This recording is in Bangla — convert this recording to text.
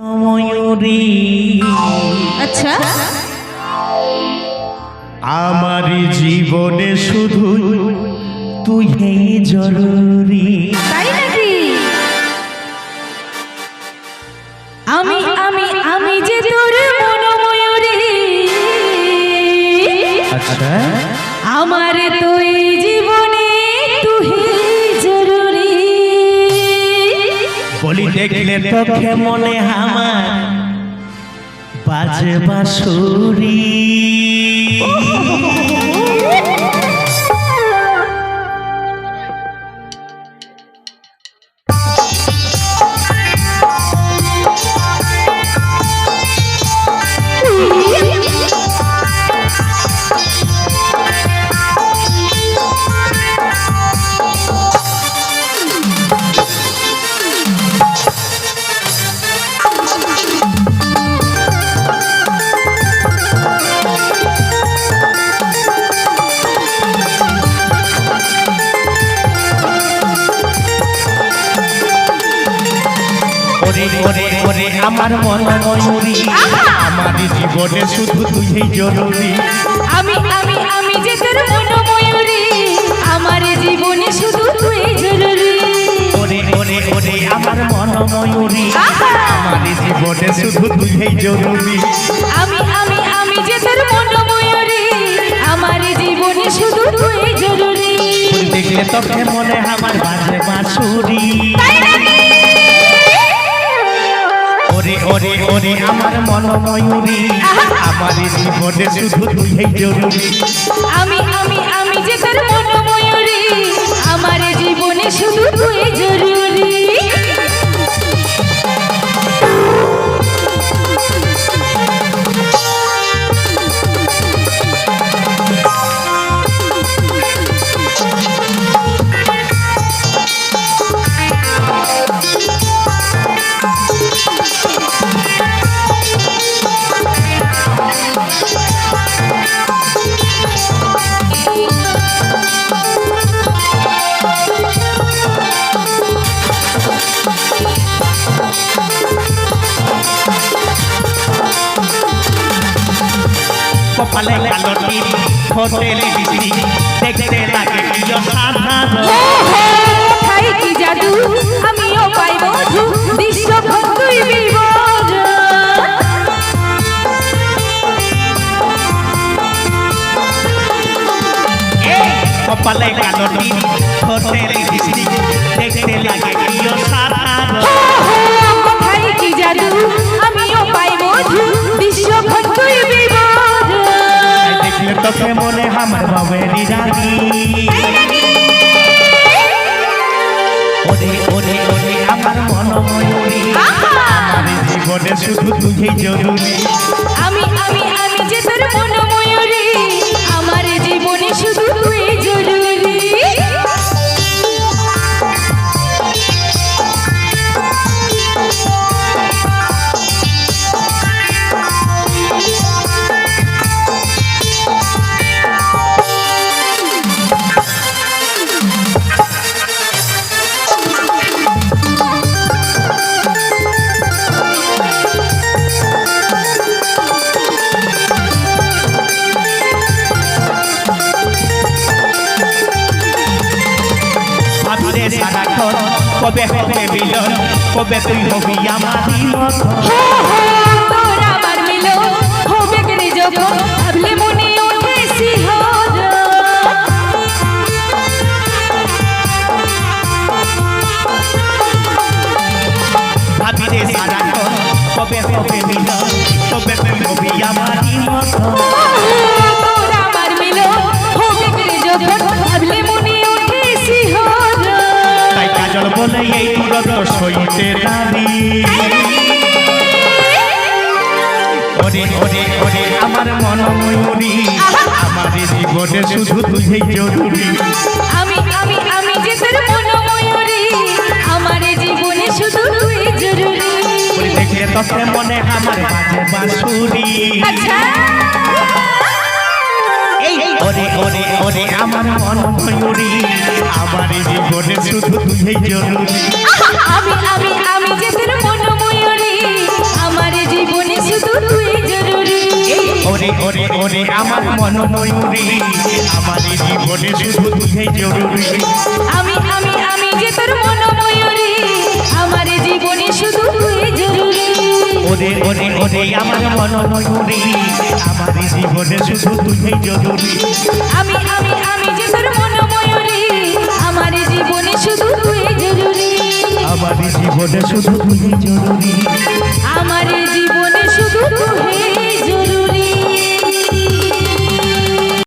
ময়ূরী আচ্ছা। আমার জীবনে শুধু তুই জরুরি। তাই নাকি? আমি আমি আমি যে তোর মনোময়ূরী। আচ্ছা। আমার তুই জীবনে দেখলে তোকে মনে আমার বাজে বাসুরি ওরে ওরে ওরে আমার মন ময়ূরী আমার জীবনে শুধু তুই জরুরি। আমি আমি আমি যে তোর মনোময়ূরী আমার জীবনে শুধু তুই জরুরি। ওরে ওরে ওরে আমার মন ময়ূরী আমার জীবনে শুধু তুই জরুরি। আমি আমি আমি যে তোর মনোময়ূরী আমার জীবনে শুধু তুই জরুরি। দেখলে তোকে মনে আমার বাজে বাঁশুরি। ওরে ওরে ওরে আমার মন ময়ূরী আমার জীবনে শুধু তুই জরুরি। আমি আমি আমি যে তোর মনোময়ূরী, আমার জীবনে শুধু তুই কপালে কালো টিপ হোটেলে বিক্রি দেখতে লাগে প্রিয় সাধারণ। খাই কি জাদু? আমিও পাই বিবর কপালে কালো টিপ হোটেলে বিক্রি দেখতে লাগে তোকে মনে আমার বাবেরি রানী ওরে ওরে ওরে আমার মন ময়ূরী আমার জীবনে শুধু তুই জরুরি। আমি আমি আমি যে তোর মনোময়ূরী। সারাক্ষণ কবে হবে মিলন? কবে তুই হবি আমারই মতো তোর হবে যখন? ভাবলে মনে ওঠে কবে হবে মিলন? কবে তুই হবি আমারই তোর করে যখন? ভাবলে বলে এই সইতে ওরে ওরে ওরে আমার মন ময়ূরী আমার জীবনে শুধু তুই জরুরি। আমি আমি আমি যে তোর মনোময়ূরী আমার জীবনে শুধু তুই জরুরি। দেখলে তোকে মনে আমার বাজে বাঁশুরি। আচ্ছা। ওরে ওরে ওরে আমার মন ময়ূরী আমার জীবনে শুধু তুই জরুরি। আমি আমি আমি যে তোর মন ময়ূরী আমার জীবনে শুধু তুই জরুরি। ওরে ওরে ওরে আমার মন ময়ূরী আমার জীবনে শুধু তুই জরুরি। আমি আমি আমি যে তোর মন ময়ূরী আমার জীবনে শুধু ওরে ওরে ওরে আমার মন নয়ুরি আমার জীবনে শুধু তুমি জরুরি। আমি আমি আমি যে তোর মন ময়ূরী আমার জীবনে শুধু তুই জরুরি। আমার জীবনে শুধু তুই জরুরি। আমার জীবনে শুধু তুই।